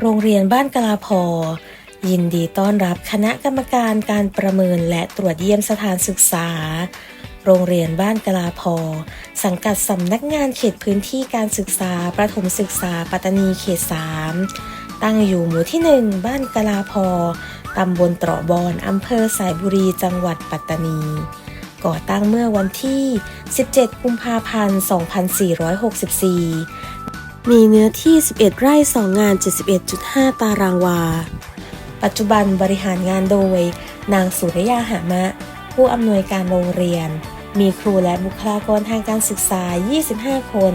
โรงเรียนบ้านกลาพอ ยินดีต้อนรับคณะกรรมการการประเมินและตรวจเยี่ยมสถานศึกษา โรงเรียนบ้านกลาพอ สังกัดสำนักงานเขตพื้นที่การศึกษาประถมศึกษาปัตตานีเขต 3 ตั้งอยู่หมู่ที่ 1 บ้านกลาพอตำบลตรอบอนอำเภอสายบุรีจังหวัดปัตตานี ก่อตั้งเมื่อวันที่ 17 กุมภาพันธ์ 2464 มีเนื้อที่ 11 ไร่ 2 งาน 71.5 ตารางวา ปัจจุบันบริหารงานโดย นางสุริยาหามะ ผู้อำนวยการโรงเรียน มีครูและบุคลากรทางการศึกษา 25 คน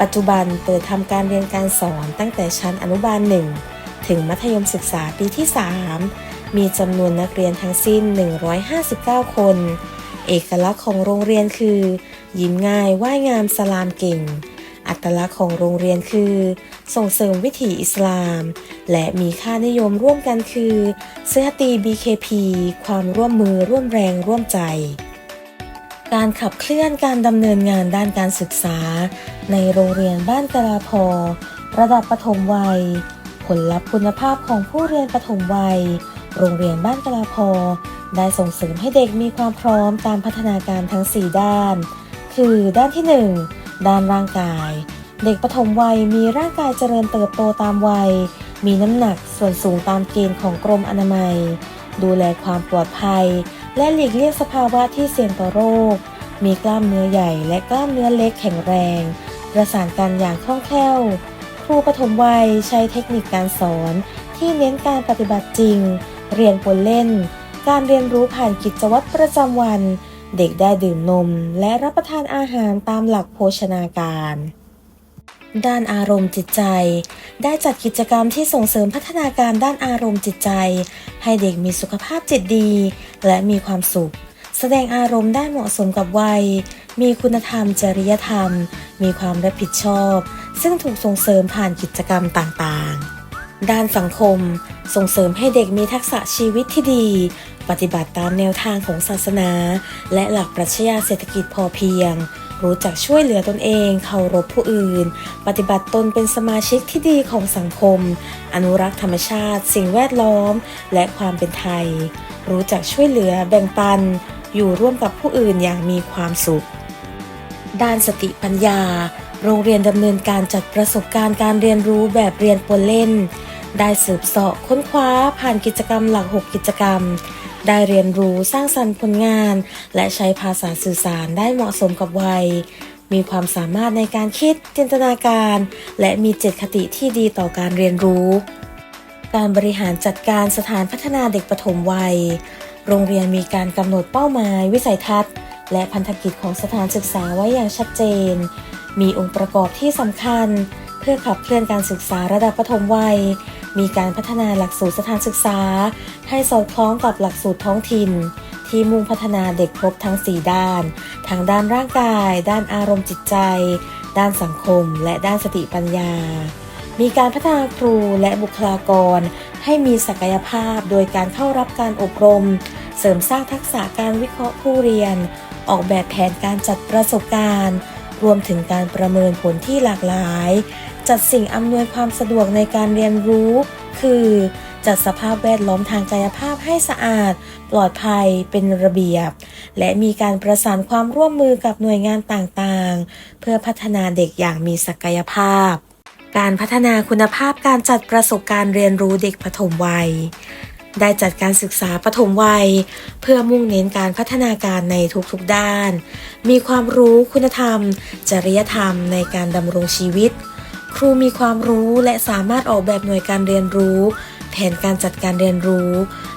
ปัจจุบันเปิดทำการเรียนการสอนตั้งแต่ชั้นอนุบาล 1 ถึงมัธยมศึกษาปีที่ 3 มีจำนวนนักเรียนทั้งสิ้น 159 คน เอกลักษณ์ของโรงเรียนคือ ยิ้มง่าย ว่ายงาม สลามเก่ง อัตลักษณ์ของโรงเรียนคือ ส่งเสริมวิถีอิสลาม และมีค่านิยมร่วมกันคือ เสื้อตี BKP ความร่วมมือร่วมแรงร่วมใจ การขับเคลื่อนการดำเนินงานด้านการศึกษา ในโรงเรียนบ้านกลาพอ ระดับประถมวัย ผลลัพธ์คุณภาพของผู้เรียนประถมวัย โรงเรียนบ้านกลาพอ ได้ส่งเสริมให้เด็กมีความพร้อมตามพัฒนาการทั้ง 4 ด้าน คือด้านที่ 1 ด้านร่างกาย เด็กปฐมวัยมีร่างกายเจริญเติบโตตามวัย มีน้ำหนักส่วนสูงตามเกณฑ์ของกรมอนามัย ดูแลความปลอดภัย และหลีกเลี่ยงสภาวะที่เสี่ยงต่อโรค มีกล้ามเนื้อใหญ่และกล้ามเนื้อเล็กแข็งแรง ประสานกันอย่างคล่องแคล่ว ครูปฐมวัยใช้เทคนิคการสอน ที่เน้นการปฏิบัติจริง เรียนปนเล่น การเรียนรู้ผ่านกิจวัตรประจำวัน เด็กได้ดื่มนมและรับประทานอาหารตามหลักโภชนาการ ด้านอารมณ์จิตใจ ได้จัดกิจกรรมที่ส่งเสริมพัฒนาการด้านอารมณ์จิตใจ ให้เด็กมีสุขภาพจิตดี และมีความสุข แสดงอารมณ์ได้เหมาะสมกับวัย มีคุณธรรม จริยธรรม มีความรับผิดชอบ ซึ่งถูกส่งเสริมผ่านกิจกรรมต่างๆ ด้านสังคม ส่งเสริมให้เด็กมีทักษะชีวิตที่ดี ปฏิบัติตามแนวทางของศาสนา และหลักปรัชญาเศรษฐกิจพอเพียง รู้จักช่วยเหลือตนเองเคารพผู้อื่น ปฏิบัติตนเป็นสมาชิกที่ดีของสังคม อนุรักษ์ธรรมชาติ สิ่งแวดล้อม และความเป็นไทย รู้จักช่วยเหลือแบ่งปัน อยู่ร่วมกับผู้อื่นอย่างมีความสุข ด้านสติปัญญา โรงเรียนดำเนินการจัดประสบการณ์การเรียนรู้แบบเรียนปนเล่น ได้สืบเสาะค้นคว้าผ่านกิจกรรมหลัก 6 กิจกรรม ได้เรียนรู้สร้างสรรค์ผลงาน และใช้ภาษาสื่อสารได้เหมาะสมกับวัย มีความสามารถในการคิดจินตนาการ และมีเจตคติที่ดีต่อการเรียนรู้ การบริหารจัดการสถานพัฒนาเด็กปฐมวัย โรงเรียนมีการกำหนดเป้าหมาย วิสัยทัศน์ และพันธกิจของสถานศึกษาไว้อย่างชัดเจน มีองค์ประกอบที่สำคัญ พื่อขับเคลื่อนการศึกษาระดับปฐมวัย มีการพัฒนาหลักสูตรสถานศึกษา ให้สอดคล้องกับหลักสูตรท้องถิ่น ที่มุ่งพัฒนาเด็กครบทั้ง 4 ด้านทั้งด้านร่างกาย ด้านอารมณ์จิตใจ ด้านสังคม และด้านสติปัญญา มีการพัฒนาครูและบุคลากร ให้มีศักยภาพโดยการเข้ารับการอบรม เสริมสร้างทักษะการวิเคราะห์ผู้เรียน ออกแบบแผนการจัดประสบการณ์รวมถึงการประเมินผลที่หลากหลาย จัดสิ่งอำนวยความสะดวกในการเรียนรู้ คือ จัดสภาพแวดล้อมทางกายภาพให้สะอาด ปลอดภัยเป็นระเบียบ และมีการประสานความร่วมมือกับหน่วยงานต่างๆ เพื่อพัฒนาเด็กอย่างมีศักยภาพ การพัฒนาคุณภาพการจัดประสบการณ์เรียนรู้เด็กปฐมวัยได้จัดการศึกษาปฐมวัย เพื่อมุ่งเน้นการพัฒนาการในทุกๆด้าน มีความรู้คุณธรรม จริยธรรมในการดำรงชีวิต ครูมีความรู้และสามารถออกแบบหน่วยการเรียนรู้ แผนการจัดการเรียนรู้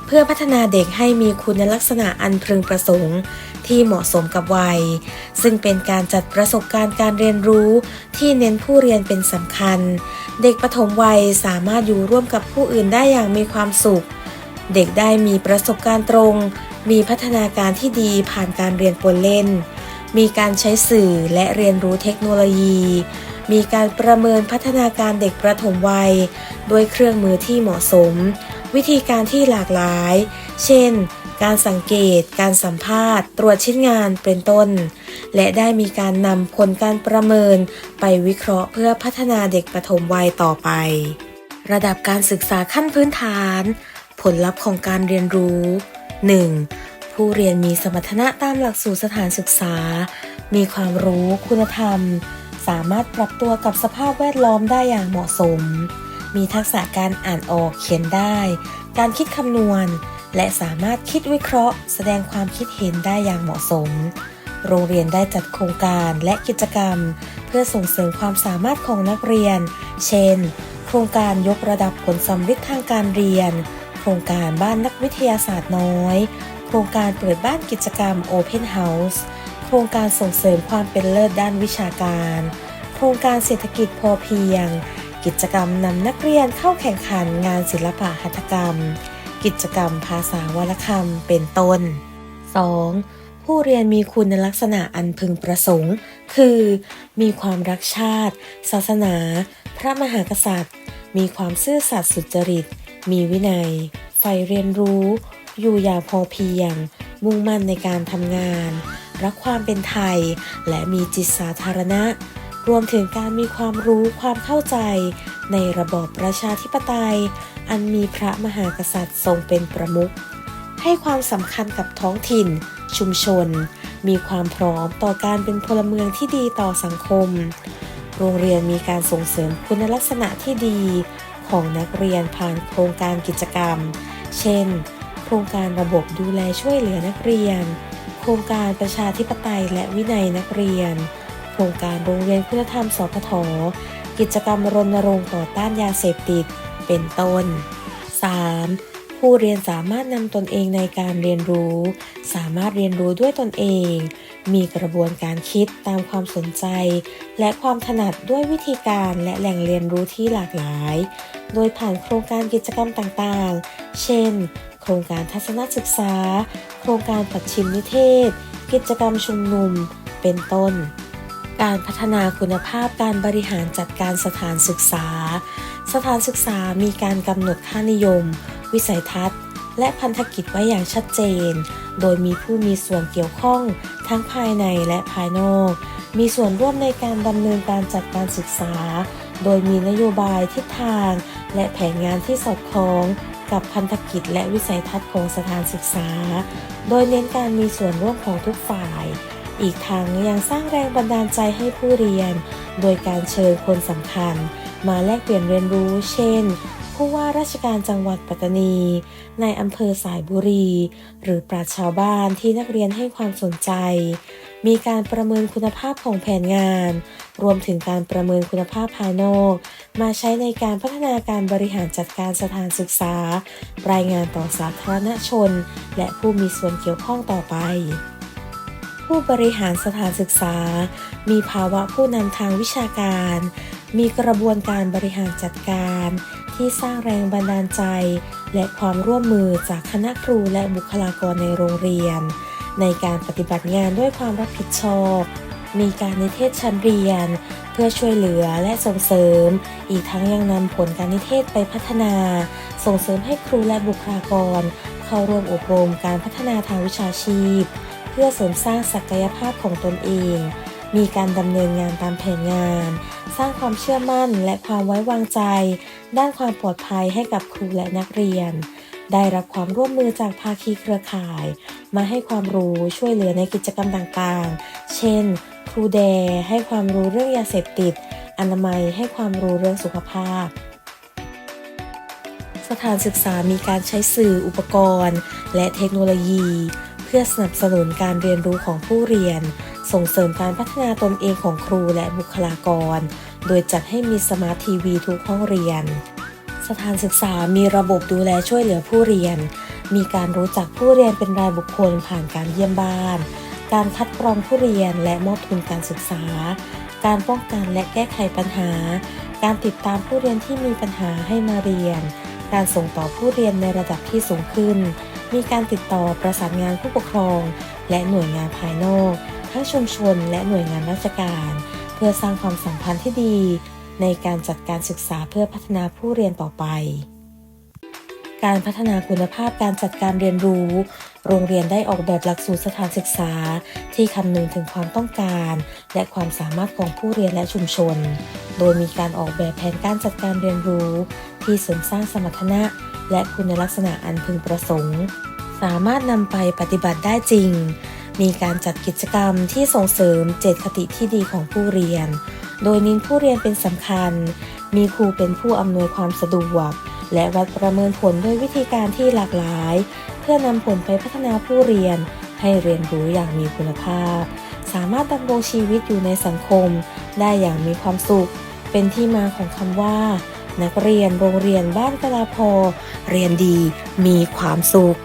เพื่อพัฒนาเด็กให้มีคุณลักษณะอันพึงประสงค์ ที่เหมาะสมกับวัย ซึ่งเป็นการจัดประสบการณ์การเรียนรู้ ที่เน้นผู้เรียนเป็นสำคัญ เด็กปฐมวัยสามารถอยู่ร่วมกับผู้อื่นได้อย่างมีความสุข เด็กได้มีประสบการณ์ตรง มีพัฒนาการที่ดีผ่านการเรียนปนเล่น มีการใช้สื่อและเรียนรู้เทคโนโลยี มีการประเมินพัฒนาการเด็กประถมวัย ด้วยเครื่องมือที่เหมาะสม วิธีการที่หลากหลาย เช่น การสังเกต การสัมภาษณ์ ตรวจชิ้นงานเป็นต้น และได้มีการนำผลการประเมินไปวิเคราะห์เพื่อพัฒนาเด็กปฐมวัยต่อไป ระดับการศึกษาขั้นพื้นฐาน ผลลัพธ์ของการเรียนรู้ 1. ผู้เรียนมีสมรรถนะตามหลักสูตรสถานศึกษา มีความรู้คุณธรรม สามารถปรับตัวกับสภาพแวดล้อมได้อย่างเหมาะสม มีทักษะการอ่านออกเขียนได้ การคิดคำนวณ และสามารถคิดวิเคราะห์ แสดงความคิดเห็นได้อย่างเหมาะสม โรงเรียนได้จัดโครงการและกิจกรรม เพื่อส่งเสริมความสามารถของนักเรียน เช่น โครงการยกระดับผลสำฤทธิ์ทางการเรียน โครงการบ้านนักวิทยาศาสตร์น้อย โครงการเปิดบ้านกิจกรรม Open House โครงการส่งเสริมความเป็นเลิศด้านวิชาการ โครงการเศรษฐกิจพอเพียง กิจกรรมนำนักเรียนเข้าแข่งขันงานศิลปะหัตถกรรม กิจกรรมภาษาวรรณคำเป็นต้น 2. ผู้เรียนมีคุณลักษณะอันพึงประสงค์ คือ มีความรักชาติ ศาสนา พระมหากษัตริย์ มีความซื่อสัตย์สุจริต มีวินัยใฝ่เรียนรู้ อยู่อย่างพอเพียง มุ่งมั่นในการทำงาน รักความเป็นไทย และมีจิตสาธารณะ รวมถึงการมีความรู้ความเข้าใจ ในระบอบประชาธิปไตย อันมีพระมหากษัตริย์ทรงเป็นประมุขให้ความสำคัญกับท้องถิ่น ชุมชน มีความพร้อมต่อการเป็นพลเมืองที่ดีต่อสังคม โรงเรียนมีการส่งเสริมคุณลักษณะที่ดี ของนักเรียนผ่านโครงการกิจกรรม เช่น โครงการระบบดูแลช่วยเหลือนักเรียน โครงการประชาธิปไตยและวินัยนักเรียน โครงการโรงเรียนคุณธรรมสพทกิจกรรมรณรงค์ต่อต้านยาเสพติด เป็นต้น 3. ผู้เรียนสามารถนำตนเองในการเรียนรู้ สามารถเรียนรู้ด้วยตนเอง มีกระบวนการคิดตามความสนใจ และความถนัดด้วยวิธีการและแหล่งเรียนรู้ที่หลากหลาย โดยผ่านโครงการกิจกรรมต่างๆ เช่น โครงการทัศนศึกษา โครงการปัดชิมนิเทศ กิจกรรมชุมนุม เป็นต้น การพัฒนาคุณภาพการบริหารจัดการสถานศึกษา สถานศึกษามีการกำหนดค่านิยม วิสัยทัศน์ และพันธกิจไว้อย่างชัดเจน โดยมีผู้มีส่วนเกี่ยวข้องทั้งภายในและภายนอก มีส่วนร่วมในการดำเนินการจัดการศึกษา โดยมีนโยบายทิศทาง และแผนงานที่สอดคล้อง กับพันธกิจและวิสัยทัศน์ของสถานศึกษา โดยเน้นการมีส่วนร่วมของทุกฝ่าย อีกทั้งยังสร้างแรงบันดาลใจให้ผู้เรียน โดยการเชิญคนสำคัญ มาแลกเปลี่ยนเรียนรู้ เช่น ผู้ว่าราชการจังหวัดปัตตานี ในอำเภอสายบุรี หรือปราชชาวบ้านที่นักเรียนให้ความสนใจ มีการประเมินคุณภาพของแผนงาน รวมถึงการประเมินคุณภาพภายนอก มาใช้ในการพัฒนาการบริหารจัดการสถานศึกษา รายงานต่อสาธารณชน และผู้มีส่วนเกี่ยวข้องต่อไป ผู้บริหารสถานศึกษา มีภาวะผู้นำทางวิชาการ มีกระบวนการบริหารจัดการ ที่สร้างแรงบันดาลใจ และความร่วมมือจากคณะครูและบุคลากรในโรงเรียน ในการปฏิบัติงานด้วยความรับผิดชอบ มีการนิเทศชั้นเรียน เพื่อช่วยเหลือและส่งเสริม อีกทั้งยังนำผลการนิเทศไปพัฒนา ส่งเสริมให้ครูและบุคลากร เข้าร่วมอบรมการพัฒนาทางวิชาชีพ เพื่อเสริมสร้างศักยภาพของตนเอง มีการดำเนินงานตามแผนงาน สร้างความเชื่อมั่นและความไว้วางใจ ด้านความปลอดภัยให้กับครูและนักเรียน ได้รับความร่วมมือจากภาคีเครือข่าย มาให้ความรู้ช่วยเหลือในกิจกรรมต่างๆ เช่น ครูแดให้ความรู้เรื่องยาเสพติด อนามัยให้ความรู้เรื่องสุขภาพ สถานศึกษามีการใช้สื่ออุปกรณ์ และเทคโนโลยี เพื่อสนับสนุนการเรียนรู้ของผู้เรียน ส่งเสริมการพัฒนาตนเองของครูและบุคลากร โดยจัดให้มีสมาร์ททีวีทุกห้องเรียน สถานศึกษามีระบบดูแลช่วยเหลือผู้เรียน มีการรู้จักผู้เรียนเป็นรายบุคคลผ่านการเยี่ยมบ้าน การคัดกรองผู้เรียนและมอบทุนการศึกษา การป้องกันและแก้ไขปัญหา การติดตามผู้เรียนที่มีปัญหาให้มาเรียน การส่งต่อผู้เรียนในระดับที่สูงขึ้น มีการติดต่อประสานงานผู้ปกครอง และหน่วยงานภายนอก ทั้งชุมชนและหน่วยงานราชการ เพื่อสร้างความสัมพันธ์ที่ดี ในการจัดการศึกษาเพื่อพัฒนาผู้เรียนต่อไป การพัฒนาคุณภาพการจัดการเรียนรู้ โรงเรียนได้ออกแบบหลักสูตรสถานศึกษา ที่คำนึงถึงความต้องการ และความสามารถของผู้เรียนและชุมชน โดยมีการออกแบบแผนการจัดการเรียนรู้ ที่เสริมสร้างสมรรถนะ และคุณลักษณะอันพึงประสงค์ สามารถนำไปปฏิบัติได้จริงมีการจัดกิจกรรมที่ส่งเสริมเจตคติที่ดีของผู้เรียน โดยเน้นผู้เรียนเป็นสำคัญ มีครูเป็นผู้อำนวยความสะดวก และวัดประเมินผลด้วยวิธีการที่หลากหลาย เพื่อนำผลไปพัฒนาผู้เรียน ให้เรียนรู้อย่างมีคุณภาพ สามารถดำรงชีวิตอยู่ในสังคม ได้อย่างมีความสุข เป็นที่มาของคำว่า นักเรียนโรงเรียนบ้านกลาพอ เรียนดี มีความสุข